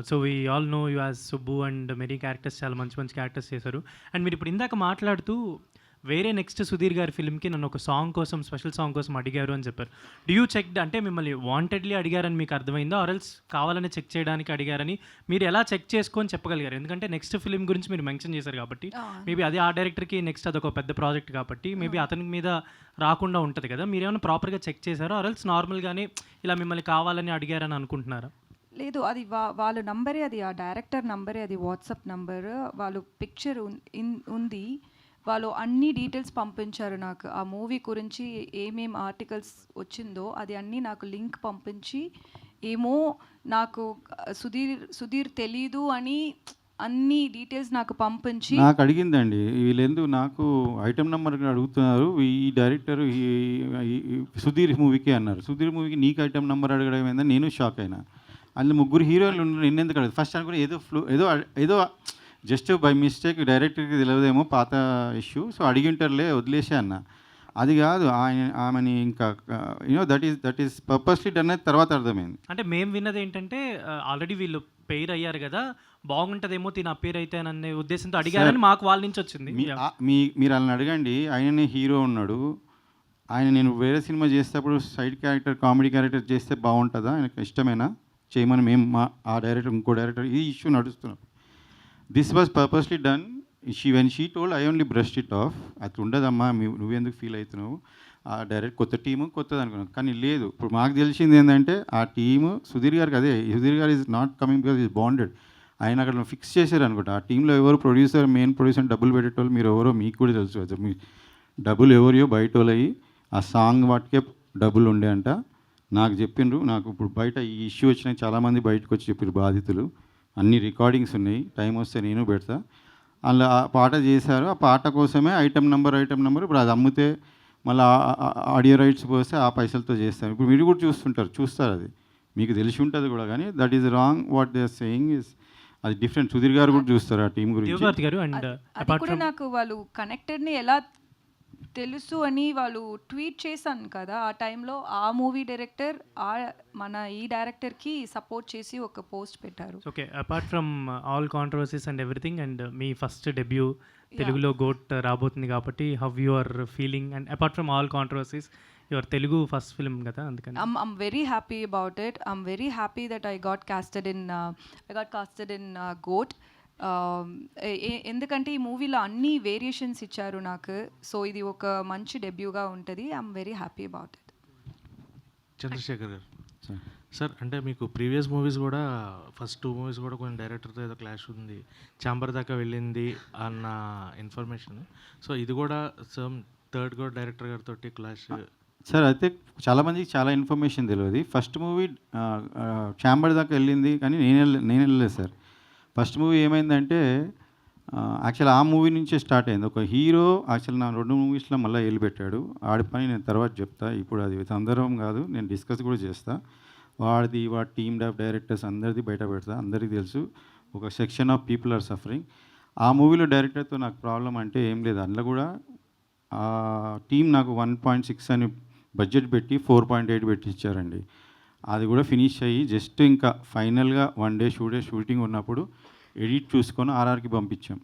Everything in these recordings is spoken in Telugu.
So we all know you as Subbu and Mary characters చాలా మంచి మంచి క్యారెక్టర్స్ చేశారు. అండ్ మీరు ఇప్పుడు ఇందాక మాట్లాడుతూ వేరే నెక్స్ట్ సుధీర్ గారి ఫిల్మ్కి నన్ను ఒక సాంగ్ కోసం స్పెషల్ సాంగ్ కోసం అడిగారు అని చెప్పారు. డూ యూ చెక్ అంటే మిమ్మల్ని వాంటెడ్లీ అడిగారని మీకు అర్థమైందో? ఆర్ఎల్స్ కావాలని చెక్ చేయడానికి అడిగారని మీరు ఎలా చెక్ చేసుకొని చెప్పగలిగారు? ఎందుకంటే నెక్స్ట్ ఫిల్మ్ గురించి మీరు మెన్షన్ చేశారు కాబట్టి మేబీ అది ఆ డైరెక్టర్కి నెక్స్ట్ అదొక పెద్ద ప్రాజెక్ట్ కాబట్టి మేబీ అతని మీద రాకుండా ఉంటుంది కదా. మీరు ఏమైనా ప్రాపర్గా చెక్ చేశారో? ఆర్ఎల్స్ నార్మల్గానే ఇలా మిమ్మల్ని కావాలని అడిగారని అనుకుంటున్నారా? లేదు అది వా వాళ్ళ నంబరే అది ఆ డైరెక్టర్ నంబరే అది వాట్సాప్ నంబర్ వాళ్ళు పిక్చర్ ఉంది. వాళ్ళు అన్ని డీటెయిల్స్ పంపించారు నాకు. ఆ మూవీ గురించి ఏమేం ఆర్టికల్స్ వచ్చిందో అది అన్నీ నాకు లింక్ పంపించి ఏమో నాకు సుధీర్ సుధీర్ తెలీదు అని అన్ని డీటెయిల్స్ నాకు పంపించి నాకు అడిగిందండి. వీళ్ళెందుకు నాకు ఐటమ్ నెంబర్ అడుగుతున్నారు. ఈ డైరెక్టర్ ఈ ఈ సుధీర్ మూవీకి అన్నారు. సుధీర్ మూవీకి నీకు ఐటమ్ నెంబర్ అడగడం ఏందని నేను షాక్ అయినా. అందులో ముగ్గురు హీరోలు ఉన్నారు నిన్నెందుకు అడగదు. ఫస్ట్ అనుకుని ఏదో ఫ్లో ఏదో ఏదో జస్ట్ బై మిస్టేక్ డైరెక్టర్కి తెలియదేమో పాత ఇష్యూ. సో అడిగి ఉంటారులే వదిలేసే అన్న. అది కాదు ఆయన ఆమెని ఇంకా you know that is that is purposely done అనేది తర్వాత అర్థమైంది. అంటే మేము విన్నది ఏంటంటే ఆల్రెడీ వీళ్ళు పేరు అయ్యారు కదా బాగుంటుందేమో తిన పేరు అయితే అనే ఉద్దేశంతో అడిగారని మాకు వాళ్ళ నుంచి వచ్చింది. మీ మీరు వాళ్ళని అడగండి ఆయననే హీరో ఉన్నాడు. ఆయన నేను వేరే సినిమా చేసేటప్పుడు సైడ్ క్యారెక్టర్ కామెడీ క్యారెక్టర్ చేస్తే బాగుంటుందా? ఆయనకు ఇష్టమేనా? చేయమని మేము మా ఆ డైరెక్టర్ ఇంకో డైరెక్టర్ ఈ issue నడుస్తున్నాం. This was purposely done she when she told I only brush it off అది ఉండదమ్మా నువ్వెందుకు ఫీల్ అవుతున్నావు? ఆ డైరెక్ట్ కొత్త టీము కొత్తది అనుకున్నాం. కానీ లేదు. ఇప్పుడు మాకు తెలిసింది ఏంటంటే ఆ టీము సుధీర్ గారికి అదే సుధీర్ గారు is not coming because is bonded ఆయన అక్కడ ఫిక్స్ చేశారు అనుకుంటా. ఆ టీంలో ఎవరు ప్రొడ్యూసర్ మెయిన్ ప్రొడ్యూసర్ డబ్బులు పెట్టేటోళ్ళు మీరు ఎవరో మీకు కూడా తెలుసు కదా. మీ డబ్బులు ఎవరియో బయట వాళ్ళయి ఆ సాంగ్ వాటికే డబ్బులు ఉండే అంట. నాకు చెప్పిండ్రు నాకు ఇప్పుడు బయట ఈ ఇష్యూ వచ్చినాయి చాలామంది బయటకు వచ్చి చెప్పారు బాధితులు. అన్ని రికార్డింగ్స్ ఉన్నాయి టైం వస్తే నేను పెడతా. అలా ఆ పాట చేశారు ఆ పాట కోసమే ఐటమ్ నెంబర్ ఐటమ్ నెంబర్ ఇప్పుడు అది అమ్మితే మళ్ళీ ఆడియో రైట్స్ పోస్తే ఆ పైసలతో చేస్తారు. ఇప్పుడు మీరు కూడా చూస్తుంటారు చూస్తారు అది. మీకు తెలిసి ఉంటుంది కూడా కానీ that is wrong what they are saying is అది డిఫరెంట్ సుధీర్ గారు కూడా చూస్తారు ఆ టీం గురించి. నాకు వాళ్ళు కనెక్టెడ్ని ఎలా తెలుసు అని వాళ్ళు ట్వీట్ చేశాను కదా ఆ టైంలో ఆ మూవీ డైరెక్టర్ ఆ మన ఈ డైరెక్టర్కి సపోర్ట్ చేసి ఒక పోస్ట్ పెట్టారు. Okay apart from all controversies and everything and me first debut తెలుగులో గోట్ రాబోతుంది కాబట్టి how you are feeling and apart from all controversies your Telugu first film కదా అందుకని. I'm, I'm very happy about it. I'm very happy that I got casted in uh, I got casted in Um, ఎ- ఎ- ఎందుకంటే ఈ మూవీలో అన్ని వేరియేషన్స్ ఇచ్చారు నాకు. సో ఇది ఒక మంచి డెబ్యూగా ఉంటుంది. I'm very happy about it Chandrashekar గారు. సార్ అంటే మీకు ప్రీవియస్ మూవీస్ కూడా ఫస్ట్ టూ మూవీస్ కూడా కొంచెం డైరెక్టర్తో ఏదో క్లాష్ ఉంది. ఛాంబర్ దాకా వెళ్ళింది అన్న ఇన్ఫర్మేషన్ సో ఇది కూడా సమ్ థర్డ్ కూడా డైరెక్టర్ గారితో క్లాష్ సార్ అయితే చాలామందికి చాలా ఇన్ఫర్మేషన్ తెలియదు. ఫస్ట్ మూవీ ఛాంబర్ దాకా వెళ్ళింది కానీ నేను వెళ్ళ- నేను వెళ్ళలేదు సార్ ఫస్ట్ మూవీ ఏమైందంటే యాక్చువల్ ఆ మూవీ నుంచే స్టార్ట్ అయింది. ఒక హీరో యాక్చువల్ నా రెండు మూవీస్లో మళ్ళీ వెళ్ళిపెట్టాడు. ఆడి పని నేను తర్వాత చెప్తా. ఇప్పుడు అది సందర్భం కాదు నేను డిస్కస్ కూడా చేస్తా. వాడిది వాడి టీమ్ ఆఫ్ డైరెక్టర్స్ అందరిది బయట పెడతా. అందరికీ తెలుసు ఒక section of people are suffering. ఆ మూవీలో డైరెక్టర్తో నాకు ప్రాబ్లం అంటే ఏం లేదు. అందులో కూడా ఆ టీం నాకు వన్ పాయింట్ సిక్స్ అని బడ్జెట్ పెట్టి ఫోర్ పాయింట్ ఎయిట్ పెట్టి ఇచ్చారండి అది కూడా ఫినిష్ అయ్యి జస్ట్ ఇంకా ఫైనల్గా one day shoe day shooting ఉన్నప్పుడు ఎడిట్ చూసుకొని ఆర్ఆర్కి పంపించాం.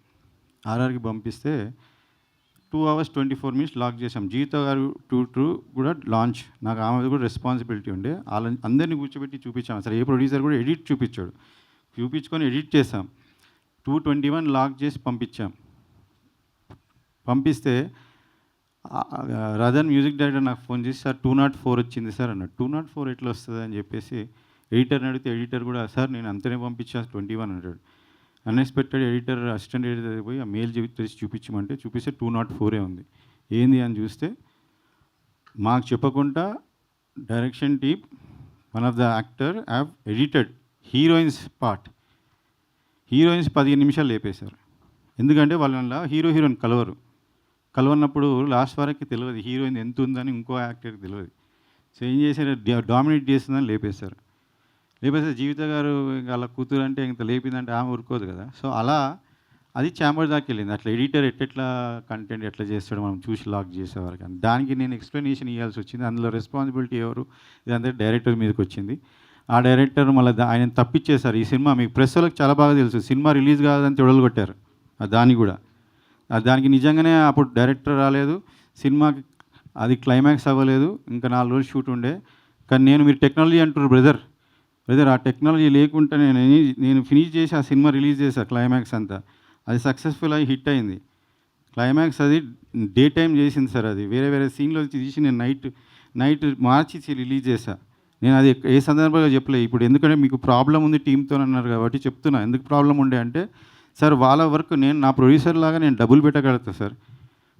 ఆర్ఆర్కి పంపిస్తే two hours twenty four minutes lock చేసాం జీతో గారు టూ టూ కూడా లాంచ్ నాకు ఆమె కూడా రెస్పాన్సిబిలిటీ ఉండే. వాళ్ళ అందరినీ కూర్చోబెట్టి చూపించాం. అసలు ఏ ప్రొడ్యూసర్ కూడా ఎడిట్ చూపించాడు. చూపించుకొని ఎడిట్ చేసాం టూ ట్వంటీ వన్ లాక్ చేసి పంపించాం. పంపిస్తే రాజన్ మ్యూజిక్ డైరెక్టర్ నాకు ఫోన్ చేసి సార్ టూ నాట్ ఫోర్ వచ్చింది సార్ అన్నాడు. టూ నాట్ ఫోర్ ఎట్లా వస్తుంది? అని చెప్పేసి ఎడిటర్ని అడిగితే ఎడిటర్ కూడా సార్ నేను అంతనే పంపించా ట్వంటీ వన్ అంటాడు అన్ఎక్స్పెక్టెడ్ ఎడిటర్ అసిస్టెంట్ ఎడిటర్ పోయి ఆ మెయిల్ తెరిచి చూపించమంటే చూపిస్తే టూ నాట్ ఫోరే ఉంది. ఏంది అని చూస్తే మాకు చెప్పకుండా direction team one of the actor have edited heroine's part heroine's పదిహేను నిమిషాలు లేపేశారు. ఎందుకంటే వాళ్ళ హీరో హీరోయిన్ కలవరు. కలవన్నప్పుడు లాస్ట్ వరకు తెలియదు హీరోయిన్ ఎంత ఉందని ఇంకో యాక్టర్కి తెలియదు సో ఏం చేశారు? డామినేట్ చేస్తుందని లేపేశారు. లేపేస్తే జీవిత గారు అలా కూతురు అంటే ఇంత లేపిందంటే ఆమె ఊరుకోదు కదా. సో అలా అది ఛాంబర్ దాకా వెళ్ళింది. అట్లా ఎడిటర్ ఎట్లా కంటెంట్ ఎట్లా చేస్తాడో మనం చూసి లాక్ చేసేవారికి కానీ దానికి నేను ఎక్స్ప్లెనేషన్ ఇవ్వాల్సి వచ్చింది. అందులో రెస్పాన్సిబిలిటీ ఎవరు? ఇదంతా డైరెక్టర్ మీదకి వచ్చింది. ఆ డైరెక్టర్ మళ్ళీ ఆయన తప్పించేశారు ఈ సినిమా. మీకు ప్రెస్ వాళ్ళకి చాలా బాగా తెలుసు. సినిమా రిలీజ్ కాదని తొడలు కొట్టారు. దాన్ని కూడా. దానికి నిజంగానే అప్పుడు డైరెక్టర్ రాలేదు. సినిమాకి అది క్లైమాక్స్ అవ్వలేదు. ఇంకా నాలుగు రోజులు షూట్ ఉండే. కానీ నేను మీరు టెక్నాలజీ అంటున్నారు బ్రదర్. బ్రదర్ ఆ టెక్నాలజీ లేకుంటే నేను నేను ఫినిష్ చేసి ఆ సినిమా రిలీజ్ చేశాను క్లైమాక్స్ అంతా. అది సక్సెస్ఫుల్ అయ్యి హిట్ అయింది. క్లైమాక్స్ అది డే టైం చేసింది సార్ అది. వేరే వేరే సీన్లో తీసి నేను నైట్ నైట్ మార్చి రిలీజ్ చేశా. నేను అది ఏ సందర్భంగా చెప్పలే. ఇప్పుడు ఎందుకంటే మీకు ప్రాబ్లం ఉంది టీంతో అన్నారు కాబట్టి చెప్తున్నా. ఎందుకు ప్రాబ్లం ఉండే అంటే సార్ వాళ్ళ వర్క్ నేను నా ప్రొడ్యూసర్ లాగా నేను డబ్బులు పెట్టగలుగుతా సార్.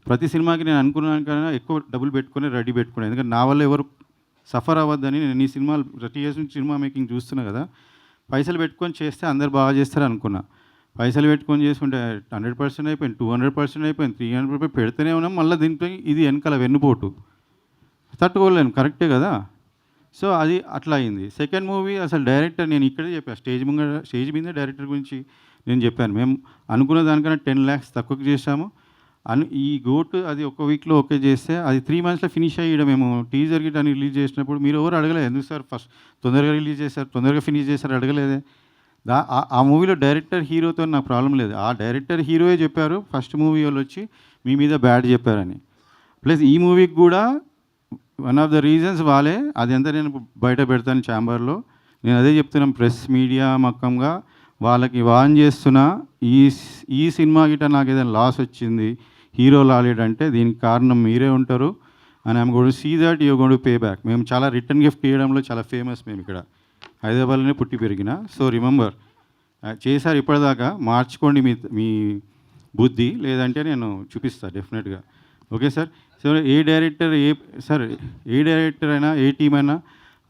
ప్రతి సినిమాకి నేను అనుకున్నాను కన్నా ఎక్కువ డబ్బులు పెట్టుకొని రెడీ పెట్టుకున్నాను ఎందుకంటే నా వల్ల ఎవరు సఫర్ అవ్వద్దని నేను ఈ సినిమాలు ప్రతి ఇయర్స్ నుంచి సినిమా మేకింగ్ చూస్తున్నా కదా. పైసలు పెట్టుకొని చేస్తే అందరు బాగా చేస్తారు అనుకున్నా. పైసలు పెట్టుకొని చేసుకుంటే హండ్రెడ్ పర్సెంట్ అయిపోయింది టూ హండ్రెడ్ పర్సెంట్ అయిపోయింది త్రీ హండ్రెడ్ రూపాయలు పెడితేనే ఉన్నాం మళ్ళీ దీనిపై ఇది వెనకాల వెన్నుపోటు. తట్టుకోలేను కరెక్టే కదా. సో అది అట్లా అయింది. సెకండ్ మూవీ అసలు డైరెక్టర్ నేను ఇక్కడే చెప్పాను స్టేజ్ ముంగ స్టేజ్ మీద డైరెక్టర్ గురించి. నేను చెప్పాను మేము అనుకున్న దానికన్నా టెన్ ల్యాక్స్ తక్కువకి చేసాము అను ఈ గోట్ అది ఒక వీక్లో ఓకే చేస్తే అది త్రీ మంత్స్లో ఫినిష్ అయ్యడం మేము. టీజర్ గిట్ అని రిలీజ్ చేసినప్పుడు మీరు ఎవరు అడగలేదు ఎందుకు సార్ ఫస్ట్ తొందరగా రిలీజ్ చేశారు తొందరగా ఫినిష్ చేశారు అడగలేదే. దా ఆ- మూవీలో డైరెక్టర్ హీరోతో నాకు ప్రాబ్లం లేదు. ఆ డైరెక్టర్ హీరోయే చెప్పారు ఫస్ట్ మూవీ వాళ్ళు వచ్చి మీ మీద బ్యాడ్ చెప్పారని. ప్లస్ ఈ మూవీకి కూడా వన్ ఆఫ్ ద రీజన్స్ వాళ్ళే అది ఎంత నేను బయట పెడతాను ఛాంబర్లో. నేను అదే చెప్తున్నాను ప్రెస్ మీడియా మక్కంగా వాళ్ళకి వాన్ చేస్తున్నా ఈ ఈ సినిమా గిట్ట నాకు ఏదైనా లాస్ వచ్చింది హీరో లాలేడంటే దీనికి కారణం మీరే ఉంటారు. అని I'm god see that you god pay back మేము చాలా రిటర్న్ గిఫ్ట్ ఇవ్వడంలో చాలా ఫేమస్ మేము ఇక్కడ. హైదరాబాద్లోనే పుట్టి పెరిగిన. సో రిమెంబర్ చేశారు ఇప్పటిదాకా. మార్చుకోండి మీ మీ బుద్ధి లేదంటే నేను చూపిస్తాను డెఫినెట్గా okay sir so a director a sir a director అయినా ఏ టీం అయినా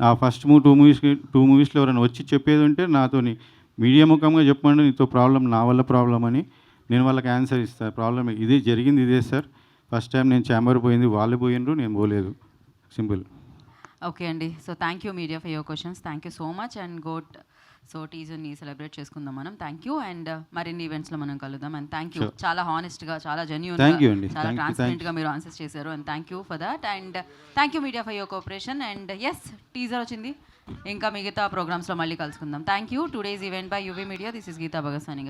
ఆ ఫస్ట్ మూవ్ టూ మూవీస్కి టూ మూవీస్లో ఎవరైనా వచ్చి చెప్పేది ఉంటే నాతోని మీడియా ముఖంగా చెప్పండి నీతో ప్రాబ్లం నా వల్ల ప్రాబ్లం అని నేను వాళ్ళకి ఆన్సర్ ఇస్తాను ప్రాబ్లం ఇదే జరిగింది ఇదే సార్. ఫస్ట్ టైం నేను ఛాంబర్ పోయింది వాళ్ళు పోయినరు నేను పోలేదు. సింపుల్. ఓకే అండి. So thank you media for your questions. Thank you so much. And goat so టీజర్ని celebrate చేసుకుందాం మనం. Thank you. అండ్ మరిన్ని ఈవెంట్స్లో మనం కలుద్దాం. And thank you. చాలా హానెస్ట్గా చాలా జెన్యున్. చాలా ట్రాన్స్పరెంట్గా మీరు ఆన్సర్స్ చేశారు. And thank you for that and thank you media for your cooperation. And as teaser వచ్చింది. ఇంకా మిగతా ప్రోగ్రామ్స్లో మళ్ళీ కలుసుకుందాం. Thank you today's event by UV media this is Geetha Bhagat signing